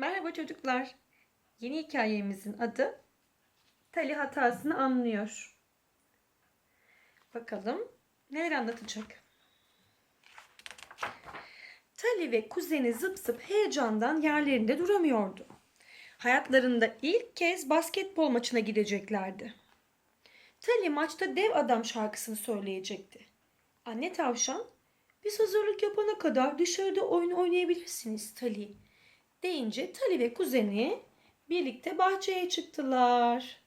Merhaba çocuklar. Yeni hikayemizin adı Tali hatasını anlıyor. Bakalım neler anlatacak. Tali ve kuzeni zıp zıp heyecandan yerlerinde duramıyordu. Hayatlarında ilk kez basketbol maçına gideceklerdi. Tali maçta dev adam şarkısını söyleyecekti. Anne tavşan, biz hazırlık yapana kadar dışarıda oyun oynayabilirsiniz Tali deyince Tali ve kuzeni birlikte bahçeye çıktılar.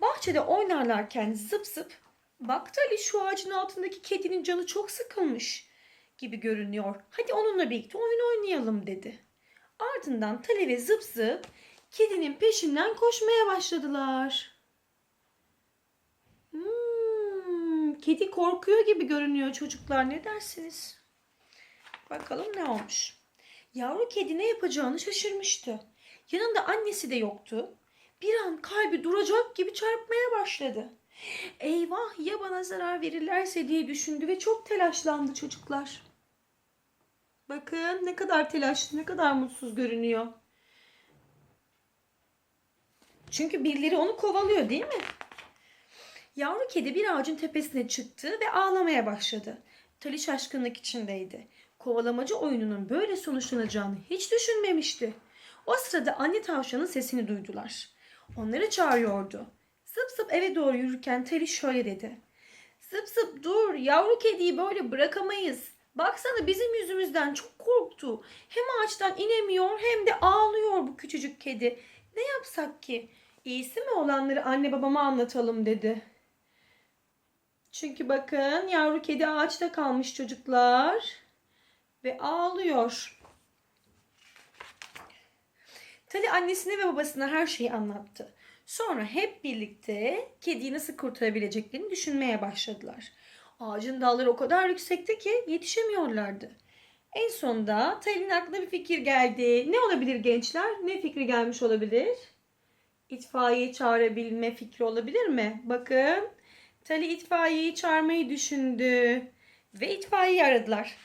Bahçede oynarlarken zıp zıp bak Tali şu ağacın altındaki kedinin canı çok sıkılmış gibi görünüyor. Hadi onunla birlikte oyun oynayalım dedi. Ardından Tali ve zıp zıp kedinin peşinden koşmaya başladılar. Kedi korkuyor gibi görünüyor çocuklar. Ne dersiniz? Bakalım ne olmuş. Yavru kedi ne yapacağını şaşırmıştı. Yanında annesi de yoktu. Bir an kalbi duracak gibi çarpmaya başladı. Eyvah ya bana zarar verirlerse diye düşündü ve çok telaşlandı çocuklar. Bakın ne kadar telaşlı, ne kadar mutsuz görünüyor. Çünkü birileri onu kovalıyor değil mi? Yavru kedi bir ağacın tepesine çıktı ve ağlamaya başladı. Tali şaşkınlık içindeydi. Kovalamacı oyununun böyle sonuçlanacağını hiç düşünmemişti. O sırada anne tavşanın sesini duydular. Onları çağırıyordu. Zıp zıp eve doğru yürürken Tali şöyle dedi. Zıp zıp dur yavru kediyi böyle bırakamayız. Baksana bizim yüzümüzden çok korktu. Hem ağaçtan inemiyor hem de ağlıyor bu küçücük kedi. Ne yapsak ki? İyisi mi olanları anne babama anlatalım dedi. Çünkü bakın yavru kedi ağaçta kalmış çocuklar ve ağlıyor. Tali annesine ve babasına her şeyi anlattı. Sonra hep birlikte kediyi nasıl kurtarabileceklerini düşünmeye başladılar. Ağacın dalları o kadar yüksekte ki yetişemiyorlardı. En sonunda Tali'nin aklına bir fikir geldi. Ne olabilir gençler? Ne fikri gelmiş olabilir? İtfaiye çağırabilme fikri olabilir mi? Bakın Tali itfaiyeyi çağırmayı düşündü. Ve itfaiyeyi aradılar.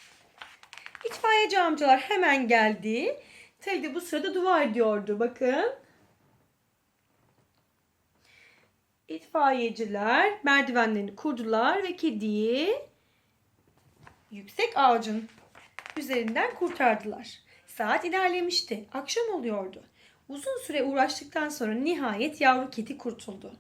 İtfaiyeci amcalar hemen geldi. Tali de bu sırada dua ediyordu. Bakın. İtfaiyeciler merdivenlerini kurdular ve kediyi yüksek ağacın üzerinden kurtardılar. Saat ilerlemişti. Akşam oluyordu. Uzun süre uğraştıktan sonra nihayet yavru kedi kurtuldu.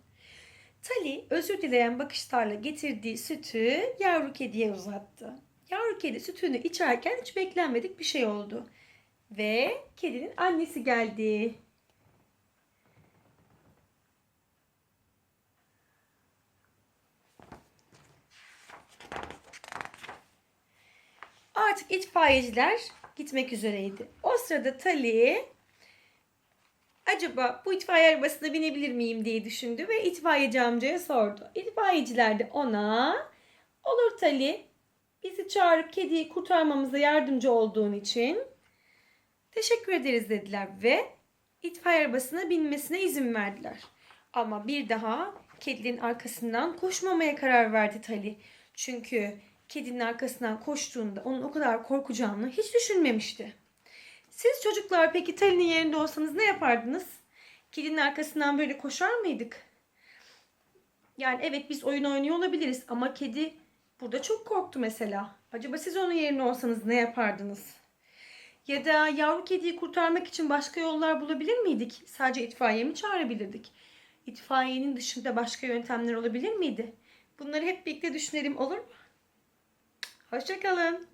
Tali özür dileyen bakışlarla getirdiği sütü yavru kediye uzattı. Yavru kedi sütünü içerken hiç beklenmedik bir şey oldu. Ve kedinin annesi geldi. Artık itfaiyeciler gitmek üzereydi. O sırada Tali acaba bu itfaiye arabasına binebilir miyim diye düşündü ve itfaiyeci amcaya sordu. İtfaiyeciler de ona olur Tali bizi çağırıp kediyi kurtarmamıza yardımcı olduğun için teşekkür ederiz dediler ve itfaiye arabasına binmesine izin verdiler. Ama bir daha kedinin arkasından koşmamaya karar verdi Tali. Çünkü kedinin arkasından koştuğunda onun o kadar korkacağını hiç düşünmemişti. Siz çocuklar peki Tali'nin yerinde olsanız ne yapardınız? Kedinin arkasından böyle koşar mıydık? Yani evet biz oyun oynuyor olabiliriz ama kedi burada çok korktu mesela. Acaba siz onun yerine olsanız ne yapardınız? Ya da yavru kediyi kurtarmak için başka yollar bulabilir miydik? Sadece itfaiye mi çağırabilirdik? İtfaiyenin dışında başka yöntemler olabilir miydi? Bunları hep birlikte düşünelim olur mu? Hoşçakalın.